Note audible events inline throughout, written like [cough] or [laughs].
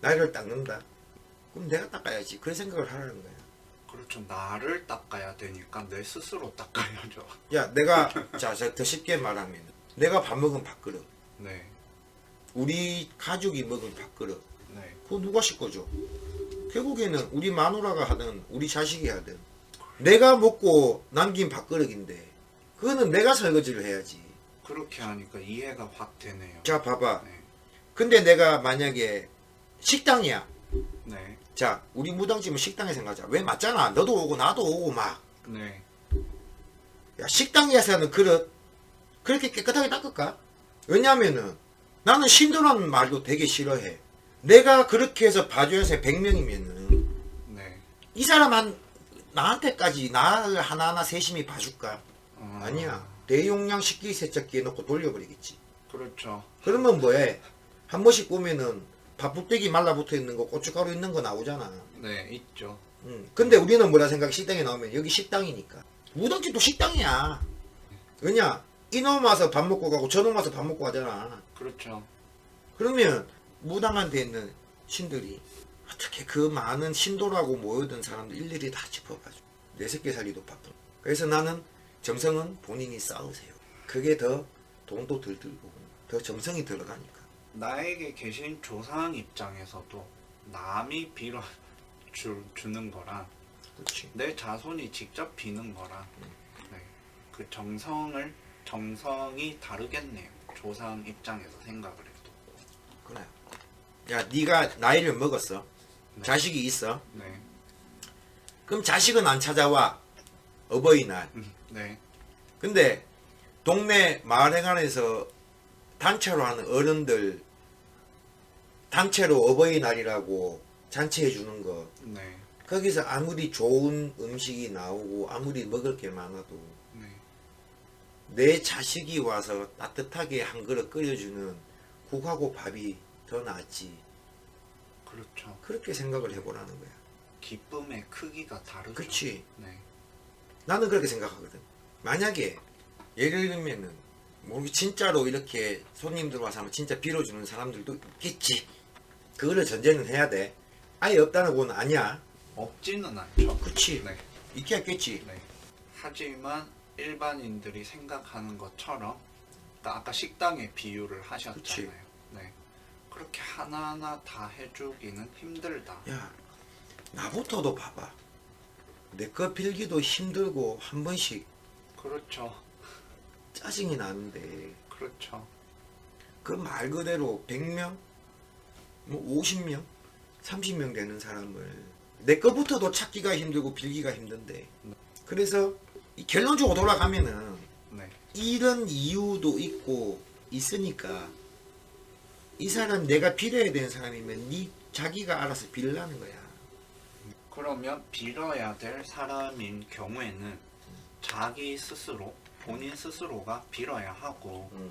나를 닦는다. 그럼 내가 닦아야지. 그런 생각을 하라는 거야. 그렇죠. 나를 닦아야 되니까 내 스스로 닦아야죠. 야, 내가 [laughs] 자, 자, 더 쉽게 말하면 내가 밥 먹은 밥그릇, 네. 우리 가족이 먹은 밥그릇, 네. 그거 누가 씻어줘? 결국에는 우리 마누라가 하든 우리 자식이 하든 내가 먹고 남긴 밥그릇인데 그거는 내가 설거지를 해야지. 그렇게 하니까 이해가 확 되네요. 자, 봐봐. 네. 근데 내가 만약에 식당이야. 네. 자, 우리 무당집은 식당에 생각하자. 왜 맞잖아. 너도 오고 나도 오고 막. 네. 야, 식당에서는 그릇 그렇게 깨끗하게 닦을까? 왜냐면은 나는 신도라는 말도 되게 싫어해. 내가 그렇게 해서 봐줘서 100명이면은 네. 이 사람 한 나한테까지 나를 하나하나 세심히 봐줄까? 어, 아니야. 대용량 식기 세척기에 넣고 돌려버리겠지. 그렇죠. 그러면 뭐해? 한 번씩 보면은 밥부대기 말라붙어 있는 거 고춧가루 있는 거 나오잖아. 네. 있죠. 음. 근데 우리는 뭐라 생각? 식당에 나오면 여기 식당이니까. 무당집도 식당이야. 왜냐? 이놈 와서 밥 먹고 가고 저놈 와서 밥 먹고 가잖아. 그렇죠. 그러면 무당한테 있는 신들이 어떻게 그 많은 신도라고 모여든 사람들 일일이 다 짚어봐줘. 내 새끼 살리도 바쁜. 그래서 나는 정성은 본인이 쌓으세요. 그게 더 돈도 덜 들고 더 정성이 들어가니까. 나에게 계신 조상 입장에서도 남이 빌어 주, 주는 거랑 그렇지. 내 자손이 직접 비는 거랑 네. 그 정성을 정성이 다르겠네요. 조상 입장에서 생각을 해도. 그래. 야, 네가 나이를 먹었어. 네. 자식이 있어. 네. 그럼 자식은 안 찾아와. 어버이날. 음, 네. 근데 동네 마을회관에서 단체로 하는 어른들 단체로 어버이날이라고 잔치해 주는 거 네. 거기서 아무리 좋은 음식이 나오고 아무리 먹을 게 많아도 네. 내 자식이 와서 따뜻하게 한 그릇 끓여주는 국하고 밥이 더 낫지 그렇죠. 그렇게 생각을 해보라는 거야 기쁨의 크기가 다르죠. 그렇지 네. 나는 그렇게 생각하거든. 만약에 예를 들면은 뭐 진짜로 이렇게 손님들 와서 하면 진짜 빌어주는 사람들도 있겠지. 그거를 전제는 해야 돼. 아예 없다는 건 아니야. 없지는 않죠. 그렇지. 네. 있겠겠지. 네. 하지만 일반인들이 생각하는 것처럼 그러니까 아까 식당의 비유를 하셨잖아요. 그치. 네. 그렇게 하나하나 다 해주기는 힘들다. 야, 나부터도 봐봐. 내 거 빌기도 힘들고 한 번씩 그렇죠. 짜증이 나는데 그렇죠. 그 말 그대로 100명, 뭐 50명, 30명 되는 사람을 내 거부터도 찾기가 힘들고 빌기가 힘든데 그래서 이 결론적으로 돌아가면은 네. 이런 이유도 있고 있으니까 이 사람 내가 빌어야 되는 사람이면 네 자기가 알아서 빌라는 거야. 그러면 빌어야 될 사람인 경우에는 자기 스스로 본인 스스로가 빌어야 하고 응.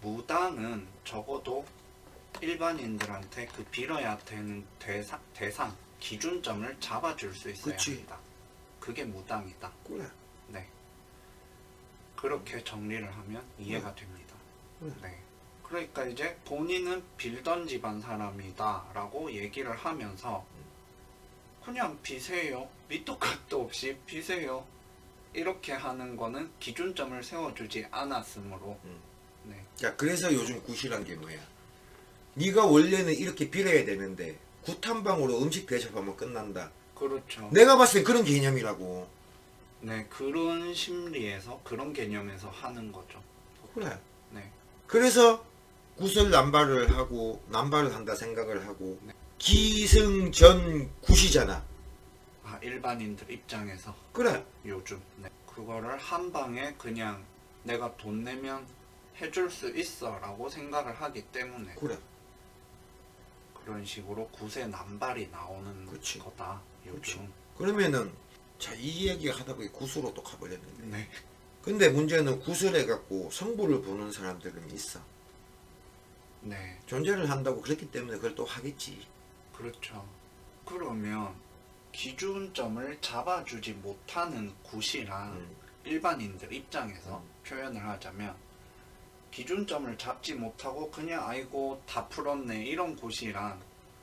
무당은 적어도 일반인들한테 그 빌어야 되는 대상, 대상 기준점을 잡아줄 수 있어야 그치. 합니다. 그게 무당이다. 그래. 네. 그렇게 정리를 하면 이해가 됩니다. 응. 네. 그러니까 이제 본인은 빌던 집안 사람이다라고 얘기를 하면서 그냥 비세요. 밑도 끝도 없이 비세요. 이렇게 하는 거는 기준점을 세워주지 않았으므로 응. 네. 자, 그래서 요즘 구실한 게 뭐야? 네가 원래는 이렇게 빌어야 되는데 굿한방으로 음식 대접하면 끝난다. 그렇죠. 내가 봤을 때 그런 개념이라고. 네, 그런 심리에서 그런 개념에서 하는 거죠. 그래. 네. 그래서 구슬 남발을 하고 남발을 한다 생각을 하고 네. 기승전 굿이잖아. 아, 일반인들 입장에서 그래. 요즘 네. 그거를 한 방에 그냥 내가 돈 내면 해줄 수 있어라고 생각을 하기 때문에 그래. 그런 식으로 구세 남발이 나오는 그치. 거다. 요즘. 그러면은 자이 얘기 하다 보니 구슬로 또 가버렸는데. 네. 근데 문제는 구슬해 갖고 성부를 보는 사람들은 있어. 네. 존재를 한다고 그렇기 때문에 그걸 또 하겠지. 그렇죠. 그러면 기준점을 잡아주지 못하는 굿이랑 음. 일반인들 입장에서 음. 표현을 하자면 기준점을 잡지 못하고 그냥 아이고 다 풀었네 이런 곳이랑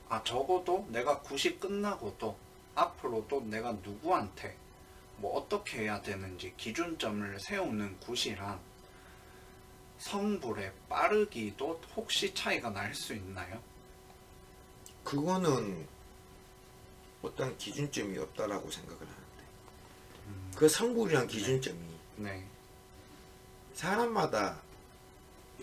아 적어도 내가 굿이 끝나고도 앞으로도 내가 누구한테 뭐 어떻게 해야 되는지 기준점을 세우는 굿이랑 성불의 빠르기도 혹시 차이가 날 수 있나요? 그거는 어떤 기준점이 없다라고 생각을 하는데 음, 그 성불이란 기준점이 네, 사람마다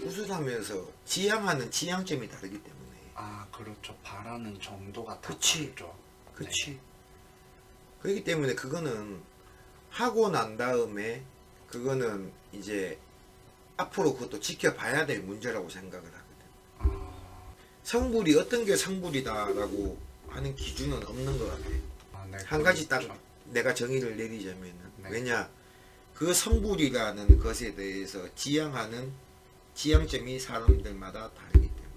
구슬하면서 지향하는 지향점이 다르기 때문에 아 그렇죠. 바라는 정도가 다 그치. 다르죠. 그렇지 그렇기 때문에 그거는 하고 난 다음에 그거는 이제 앞으로 그것도 지켜봐야 될 문제라고 생각을 하거든 아, 성불이 어떤 게 성불이다라고 하는 기준은 없는 것 같아 아, 네, 한 가지 딱 그렇죠. 내가 정의를 내리자면은 네. 왜냐 그 성불이라는 것에 대해서 지향하는 지향점이 사람들마다 다르기 때문에.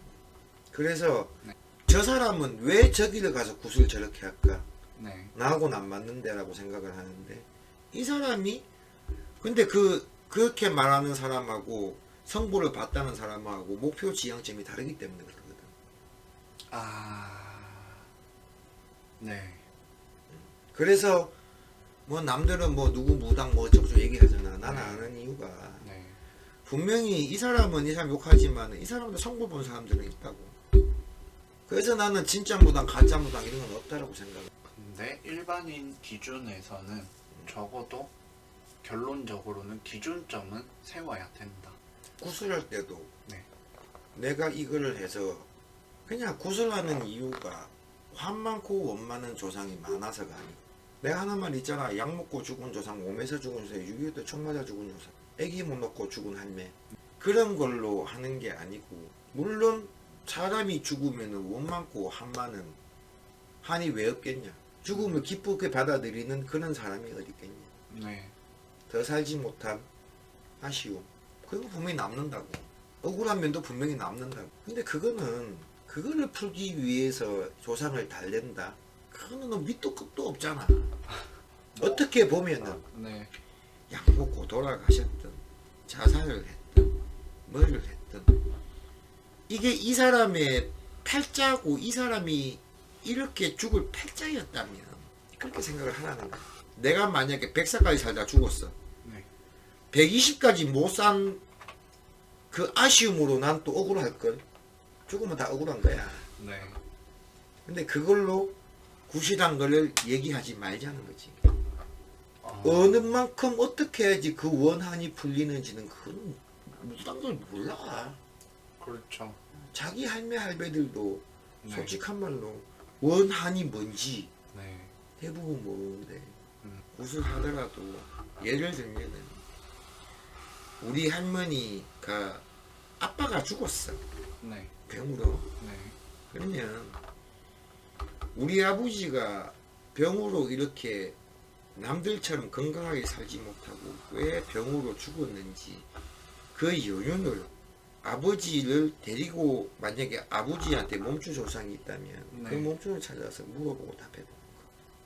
그래서 네. 저 사람은 왜 저기를 가서 굿을 저렇게 할까? 네, 나하고는 안 맞는데라고 생각을 하는데 이 사람이 근데 그 그렇게 말하는 사람하고 성불을 봤다는 사람하고 목표 지향점이 다르기 때문에 그러거든. 아, 네, 그래서 뭐 남들은 뭐 누구 무당 뭐 어쩌고저쩌고 얘기하잖아. 나는 네. 안 하는 이유가 네, 분명히 이 사람은 이 사람 욕하지만 이 사람도 성불 본 사람들은 있다고. 그래서 나는 진짜 무당 가짜 무당 이런 건 없다라고 생각해. 근데 일반인 기준에서는 적어도 결론적으로는 기준점은 세워야 된다. 구슬할 때도 네. 내가 이거를 해서 그냥 구슬하는 이유가 환 많고 원 많은 조상이 많아서가 아니고. 내가 말 있잖아. 약 먹고 죽은 조상 몸에서 죽은 조상 6.25때 총 맞아 죽은 조상 애기 못 낳고 죽은 할매 그런 걸로 하는 게 아니고 물론 사람이 죽으면 원 많고 한 많은 한이 왜 없겠냐. 죽음을 기쁘게 받아들이는 그런 사람이 어디 있겠냐. 네, 더 살지 못한 아쉬움. 그거 분명히 남는다고. 억울한 면도 분명히 남는다고. 근데 그거는 그거를 풀기 위해서 조상을 달랜다. 그거는 너 밑도 끝도 없잖아. [laughs] 어떻게 보면은. 네, 약 먹고 돌아가셨든 자살을 했든 뭐를 했든 이게 이 사람의 팔자고 이 사람이 이렇게 죽을 팔자였다면 그렇게 생각을 하라는 거야 내가 만약에 100살까지 살다 죽었어 네, 120까지 못 산 그 아쉬움으로 난 또 억울할 걸. 죽으면 다 억울한 거야. 네, 근데 그걸로 구실한 거를 얘기하지 말자는 거지. 어, 어느 만큼 어떻게 해야지 그 원한이 풀리는지는 그건 무당들 몰라. 그렇죠. 자기 할매 할배들도 네, 솔직한 말로 원한이 뭔지 네, 대부분 모르는데 음. 구슬하더라도 예를 들면은 우리 할머니가 아빠가 죽었어 네, 병으로 네, 그러면 우리 아버지가 병으로 이렇게 남들처럼 건강하게 살지 못하고 왜 병으로 죽었는지 그 요인을 아버지를 데리고 만약에 아버지한테 몸주 조상이 있다면 그 네. 몸주를 찾아서 물어보고 답해보는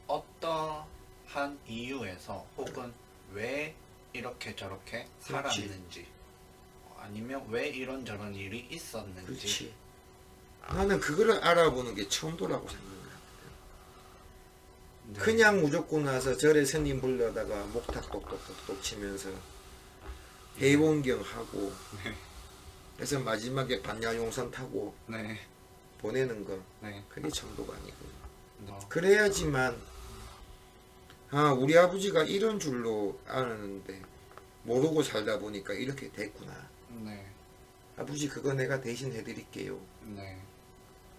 거. 어떠한 이유에서 혹은 왜 이렇게 저렇게 그렇지. 살았는지 아니면 왜 이런 저런 일이 있었는지 그렇지. 나는 그거를 알아보는 게 처음도라고 생각을 해. 네, 그냥 무조건 와서 절에 스님 불러다가 목탁 똑똑똑똑 치면서 해원경 하고 네. 그래서 마지막에 반야용선 타고 네, 보내는 거 네, 그게 정도가 아니고. 어, 그래야지만 아 우리 아버지가 이런 줄로 아는데 모르고 살다 보니까 이렇게 됐구나. 네, 아버지 그거 내가 대신 해드릴게요. 네,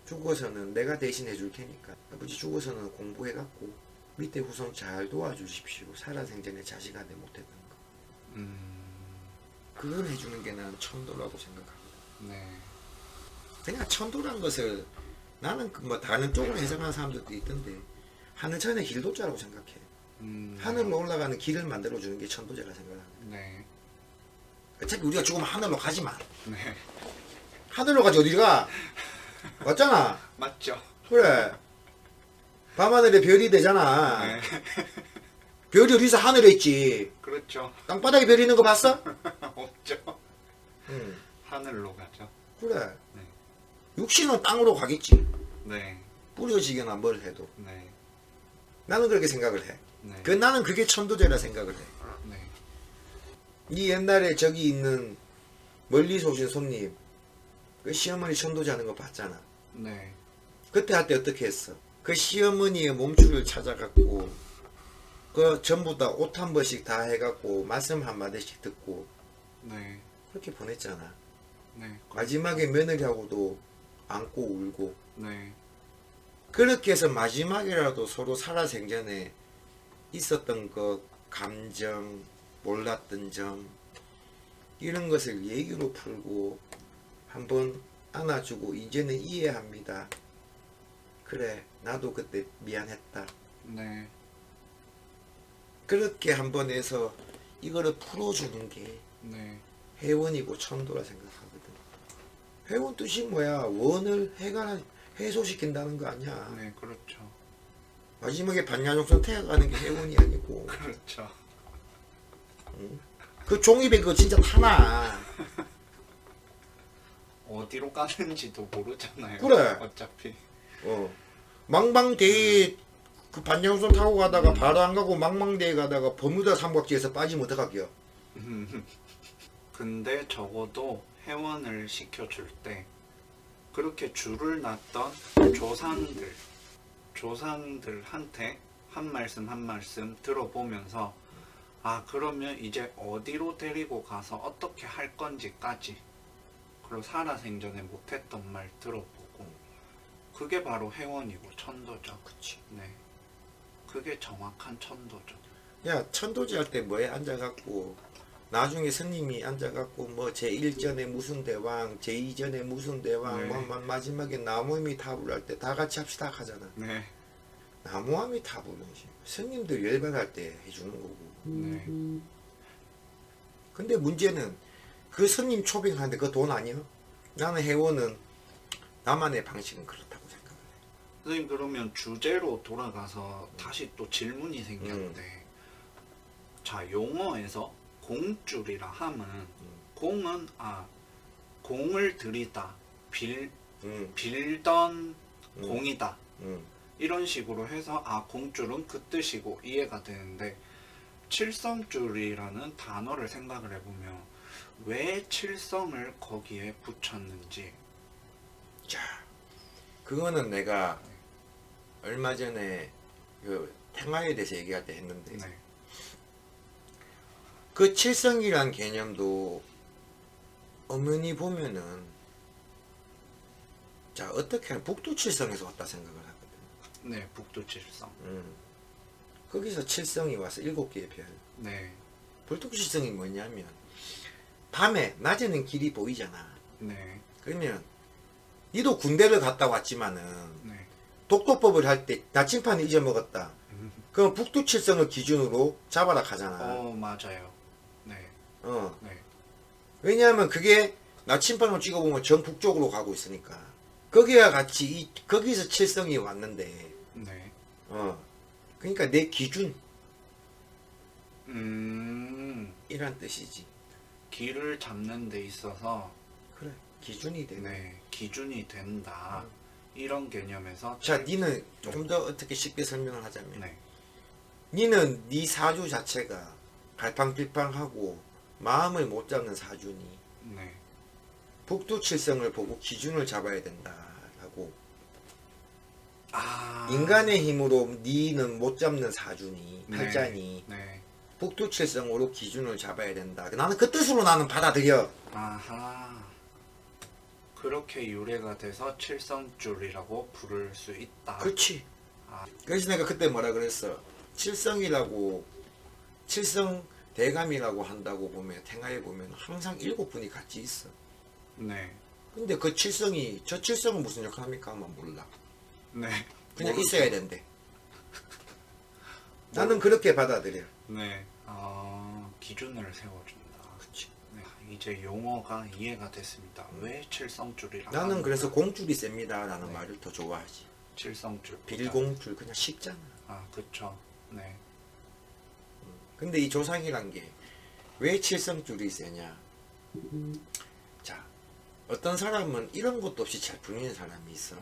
죽어서는 내가 대신 해 줄 테니까 아버지 죽어서는 공부해갖고 밑에 후손 잘 도와주십시오. 살아생전에 자식한테 못했던 거. 음, 그걸 해주는 게 나는 천도라고 생각합니다. 네, 그냥 천도란 것을 나는 그 뭐 다른 쪽으로 해석하는 사람들도 있던데 하늘천의 길도자라고 생각해. 음, 하늘로 올라가는 길을 만들어주는 게 천도제라 생각합니다. 네, 어차피 우리가 죽으면 하늘로 가지만 네, 하늘로 가지 어디 가 맞잖아 맞죠? 그래 밤하늘에 별이 되잖아 네, 별이 어디서 하늘에 있지 그렇죠. 땅바닥에 별 있는 거 봤어? [laughs] 없죠. 응 하늘로 가죠. 그래 네. 육신은 땅으로 가겠지 네, 부러지거나 뭘 해도 네. 나는 그렇게 생각을 해. 네. 그 나는 그게 천도제라 생각을 해. 네. 이 옛날에 저기 있는 멀리서 오신 손님 그 시어머니 하는 거 봤잖아. 네. 그때 할 때 어떻게 했어? 그 시어머니의 몸줄을 찾아갖고 그 전부 다 옷 한 번씩 다 해갖고 말씀 한 마디씩 듣고 네. 그렇게 보냈잖아. 네. 마지막에 며느리하고도 안고 울고 네. 그렇게 해서 마지막이라도 서로 살아생전에 있었던 그 감정, 몰랐던 점 이런 것을 얘기로 풀고 한번 안아주고 이제는 이해합니다. 그래 나도 그때 미안했다. 네. 그렇게 한번 해서 이거를 풀어주는 게 네. 회원이고 천도라 생각하거든. 회원 뜻이 뭐야? 원을 해가 해소시킨다는 거 아니야. 네. 그렇죠. 마지막에 반야종선 태워가는 게 회원이 아니고 [laughs] 그렇죠. 그 종이배 그거 진짜 타나 [laughs] 어디로 가는지도 모르잖아요. 그래. 어차피. 어 망망대해 그 반야종선 타고 가다가 바로 안 가고 망망대해 가다가 버뮤다 삼각지에서 빠지면 어떡하게요 [laughs] 근데 적어도 회원을 시켜줄 때 그렇게 줄을 놨던 조상들 조상들한테 한 말씀 한 말씀 들어보면서 아 그러면 이제 어디로 데리고 가서 어떻게 할 건지까지 그리고 살아생전에 못했던 말 들어보고 그게 바로 회원이고 천도죠. 그치. 네, 그게 정확한 천도죠. 야 천도제 할때 뭐에 앉아갖고 나중에 스님이 앉아갖고 뭐 제1전에 무슨 대왕 제2전에 무슨 대왕 네. 뭐 마- 마지막에 나무임이 탑을 할 때 다 같이 합시다 하잖아. 네, 나무함이 탑을 스님들 열반할 때 해주는 거고. 네, 근데 문제는 그 스님 초빙하는데 그 돈 아니야? 나는 회원은 나만의 방식은 그렇다고 생각해. 선생님 그러면 주제로 돌아가서 다시 또 질문이 생겼는데 음. 자 용어에서 공줄이라 함은 공은 아 공을 들이다 빌 응, 빌던 음. 공이다 응. 이런 식으로 해서 아 공줄은 그 뜻이고 이해가 되는데 칠성줄이라는 단어를 생각을 해보면 왜 칠성을 거기에 붙였는지 자, 그거는 내가 얼마 전에 그 탱화에 대해서 얘기할 때 했는데 네, 그 칠성이란 개념도 엄연히 보면은 자 어떻게 북두 칠성에서 왔다 생각을 하거든. 네 북두 칠성 음. 거기서 칠성이 와서 일곱 개의 별. 네, 불특실성이 뭐냐면 밤에 낮에는 길이 보이잖아. 네, 그러면 니도 군대를 갔다 왔지만은 네, 독도법을 할 때 나침판을 잊어먹었다. 그럼 북두칠성을 기준으로 잡아라 하잖아. 어 맞아요 네, 어. 네, 왜냐하면 그게 나침판으로 찍어보면 전북쪽으로 가고 있으니까. 거기와 같이 이, 거기서 칠성이 왔는데, 네. 어. 그러니까 내 기준 음, 이란 뜻이지. 길을 잡는 데 있어서 그래. 기준이 되네. 네, 기준이 된다. 이런 개념에서 자, 칠- 니는 조금 더 어떻게 쉽게 설명을 하자면, 네, 니는 네 사주 자체가 갈팡질팡하고 마음을 못 잡는 사주니 네, 북두칠성을 보고 기준을 잡아야 된다라고 아, 인간의 힘으로 니는 못 잡는 사주니 네. 팔자니 네, 북두칠성으로 기준을 잡아야 된다. 나는 그 뜻으로 나는 받아들여. 아하, 그렇게 유래가 돼서 칠성줄이라고 부를 수 있다. 그렇지. 아, 그래서 내가 그때 뭐라 그랬어. 칠성이라고 칠성 대감이라고 한다고 보면 탱하에 보면 항상 일곱 분이 같이 있어. 네, 근데 그 칠성이 저 칠성은 무슨 역할 합니까? 하면 몰라. 네, 그냥 모르- 있어야 된대. [laughs] 나는 그렇게 받아들여. 네, 아, 기준을 세워준다. 그치. 네, 이제 용어가 이해가 됐습니다. 왜 칠성줄이라고? 나는? 그래서 공줄이 셉니다. 라는 네. 말을 더 좋아하지. 칠성줄. 빌공줄 그냥 쉽잖아. 아, 그쵸. 네, 근데 이 조상이란 게왜 칠성줄이 세냐? 자, 어떤 사람은 이런 것도 없이 잘 풀리는 사람이 있어.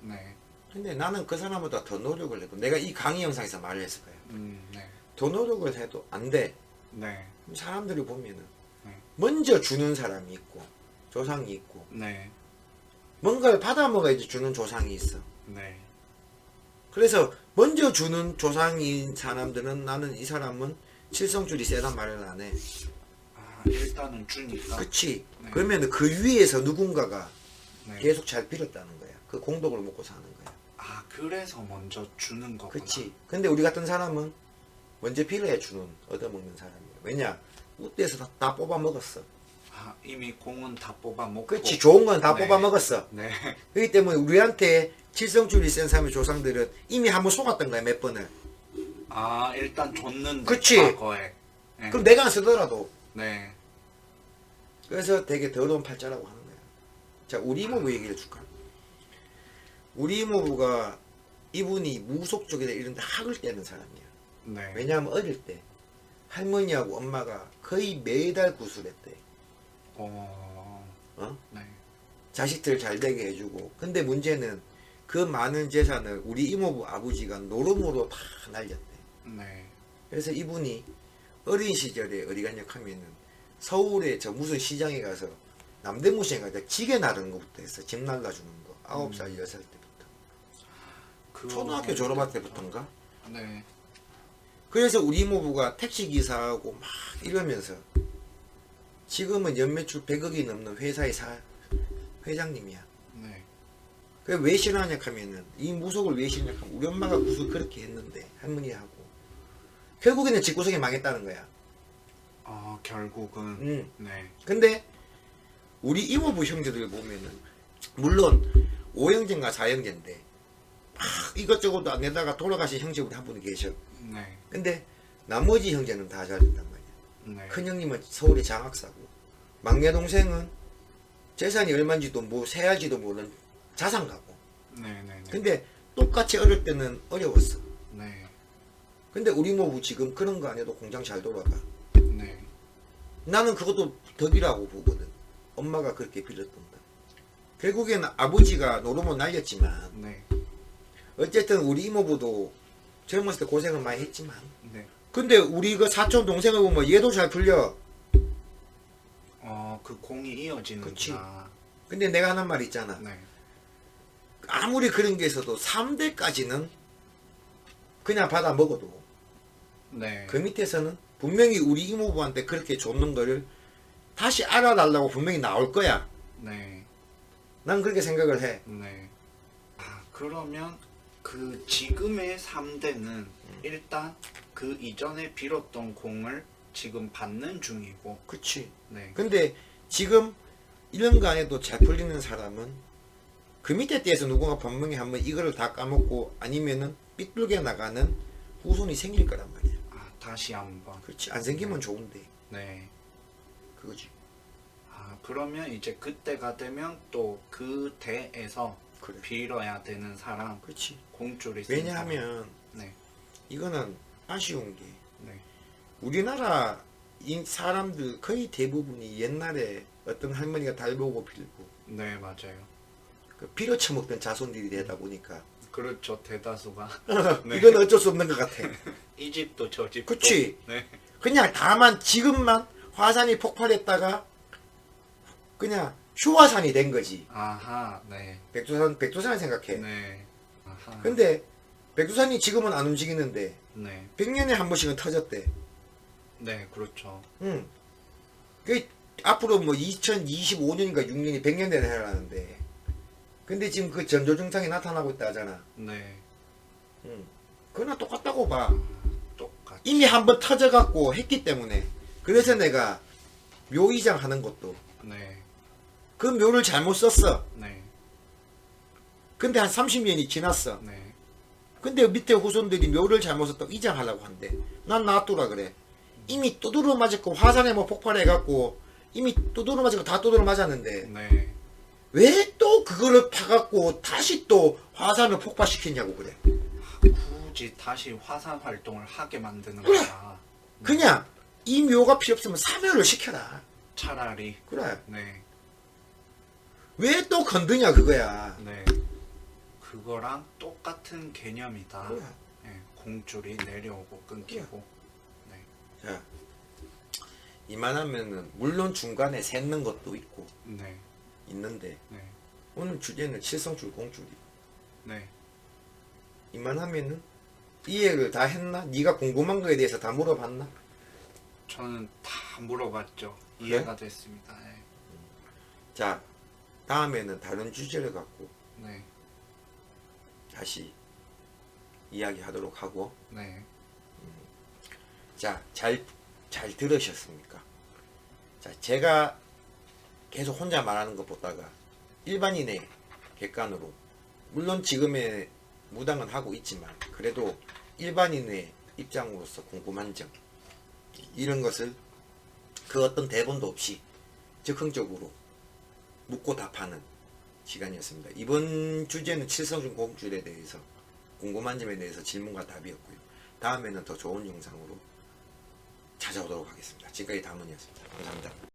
네, 근데 나는 그 사람보다 더 노력을 해도 내가 이 강의 영상에서 말을 했을 거야. 음, 네. 더 노력을 해도 안 돼. 네. 사람들이 보면은 네. 먼저 주는 사람이 있고 조상이 있고 네. 뭔가를 받아 먹어야지 주는 조상이 있어. 네. 그래서 먼저 주는 조상인 사람들은 나는 이 사람은 칠성줄이 세단 말을 안 해. 아, 일단은 주니까. 그치? 네. 그러면 그 위에서 누군가가 네. 계속 잘 빌었다는 거야. 그 공덕을 먹고 사는 거야. 아, 그래서 먼저 주는 거구나. 그치? 근데 우리 같은 사람은 먼저 빌어야 주는 얻어먹는 사람이야. 왜냐? 우대에서 다, 다 뽑아 먹었어. 아, 이미 공은 다 뽑아 먹고. 그치? 좋은 건 다 네. 뽑아 먹었어. 네. 그렇기 때문에 우리한테 칠성줄이 센 사람의 조상들은 이미 한번 속았던 거야, 몇 번을. 아, 일단 줬는데 그치? 과거에. 네. 그럼 내가 안 쓰더라도. 네. 그래서 되게 더러운 팔자라고 하는 거야. 자, 우리 이모부 얘기를 해줄까? 우리 이모부가 이분이 무속 쪽이다 이런 데 학을 떼는 사람이야. 네. 왜냐하면 어릴 때 할머니하고 엄마가 거의 매달 구술했대. 어. 어? 네. 자식들 잘 되게 해주고. 근데 문제는 그 많은 재산을 우리 이모부 아버지가 노름으로 다 날렸대. 네. 그래서 이분이 어린 시절에 어디 갔냐 하면은 서울에 저 무슨 시장에 가서 남대문시장에 가서 지게 나르는 것부터 했어. 집 날라주는 거. 아홉 살, 여섯 살 때부터. 그 초등학교 졸업할 때부터인가? 네. 그래서 우리 이모부가 택시기사하고 막 이러면서 지금은 연매출 100억이 넘는 회사의 사, 회장님이야. 네. 그래 왜 싫어하냐 하면은 이 무속을 왜 싫어하냐 하면 우리 엄마가 무속 그렇게 했는데 할머니하고 결국에는 집구석에 망했다는 거야. 어, 결국은 음. 네. 근데 우리 이모부 형제들 보면은 물론 5형제인가 4형제인데 막 이것저것 안 내다가 돌아가신 형제분이 한 분이 계셔. 네. 근데 나머지 형제는 다 잘 된단 말이야. 네. 큰 형님은 서울에 장학사고 막내 동생은 재산이 얼마인지도 뭐 세알지도 모르는 자산가고. 네, 네, 네. 근데 똑같이 어릴 때는 어려웠어. 네. 근데 우리 모부 지금 그런 거 안 해도 공장 잘 돌아가. 네. 나는 그것도 덕이라고 보거든. 엄마가 그렇게 빌었던 거. 결국에는 아버지가 노름을 날렸지만 네. 어쨌든 우리 이모부도 젊었을 때 고생을 많이 했지만 네. 근데 우리 그 사촌 동생을 보면 얘도 잘 풀려. 어, 그 공이 이어지는구나. 그치. 근데 내가 하는 말 있잖아. 네. 아무리 그런 게 있어도 3대까지는 그냥 받아 먹어도 네. 그 밑에서는 분명히 우리 이모부한테 그렇게 줬는 거를 다시 알아달라고 분명히 나올 거야. 네. 난 그렇게 생각을 해. 네. 아, 그러면 그 지금의 3대는 음. 일단 그 이전에 빌었던 공을 지금 받는 중이고. 그치. 네. 근데 지금 이런 거안 해도 잘 풀리는 사람은 그 밑에 때에서 누군가 분명히 한번 이거를 다 까먹고 아니면은 삐뚤게 나가는 후손이 생길 거란 말이야. 아, 다시 한번. 그렇지. 안 생기면 좋은데. 네. 그거지. 아, 그러면 이제 그때가 되면 또 그 대에서 그래. 빌어야 되는 사람, 그렇지. 공줄이 쓴 왜냐하면 사람. 네. 이거는 아쉬운 게 네. 우리나라 이 사람들 거의 대부분이 옛날에 어떤 할머니가 달 보고 빌고 네, 맞아요. 그 빌어 처먹던 자손들이 되다 보니까 그렇죠, 대다수가. [laughs] 네. 이건 어쩔 수 없는 것 같아. [laughs] 이 집도 저 집도. 그치. 네. 그냥 다만 지금만 화산이 폭발했다가 그냥 휴화산이 된 거지. 아하, 네. 백두산 백두산을 생각해. 네. 아하. 근데 백두산이 지금은 안 움직이는데 네. 100년에 한 번씩은 터졌대. 네, 그렇죠. 응. 그 앞으로 뭐 2025년인가 6년이 100년 되는 해라는데. 근데 지금 그 전조 증상이 나타나고 있다 하잖아. 네. 응. 그거나 똑같다고 봐. 똑같이. 이미 한 번 터져갖고 했기 때문에. 그래서 내가 묘이장 하는 것도 네. 그 묘를 잘못 썼어. 네. 근데 한 30년이 지났어. 네. 근데 밑에 후손들이 묘를 잘못 썼다고 이장하려고 한대. 난 놔두라 그래. 이미 두드러 맞았고 화산에 뭐 폭발해갖고 이미 두드러 맞았고 다 두드러 맞았는데 네. 왜 또 그거를 파갖고 다시 또 화산을 폭발시키냐고 그래. 굳이 다시 화산 활동을 하게 만드는 거야. 그냥 이 묘가 필요 없으면 사멸을 시켜라. 차라리. 그래. 네. 왜 또 건드냐 그거야. 네. 그거랑 똑같은 개념이다. 뭐야? 예, 공줄이 내려오고 끊기고. 네. 자, 이만하면은 물론 중간에 샜는 것도 있고 네. 있는데 네. 오늘 주제는 칠성줄 공줄이 네. 이만하면은 이해를 다 했나? 네가 궁금한 거에 대해서 다 물어봤나? 저는 다 물어봤죠. 이해가 됐습니다. 예. 자, 다음에는 다른 주제를 갖고 네. 다시 이야기하도록 하고 네. 자, 잘, 잘 들으셨습니까? 자, 제가 계속 혼자 말하는 것 보다가 일반인의 객관으로, 물론 지금의 무당은 하고 있지만, 그래도 일반인의 입장으로서 궁금한 점, 이런 것을 그 어떤 대본도 없이 즉흥적으로 묻고 답하는 시간이었습니다. 이번 주제는 칠성준 공줄에 대해서 궁금한 점에 대해서 질문과 답이었고요. 다음에는 더 좋은 영상으로 찾아오도록 하겠습니다. 지금까지 담은이었습니다. 감사합니다.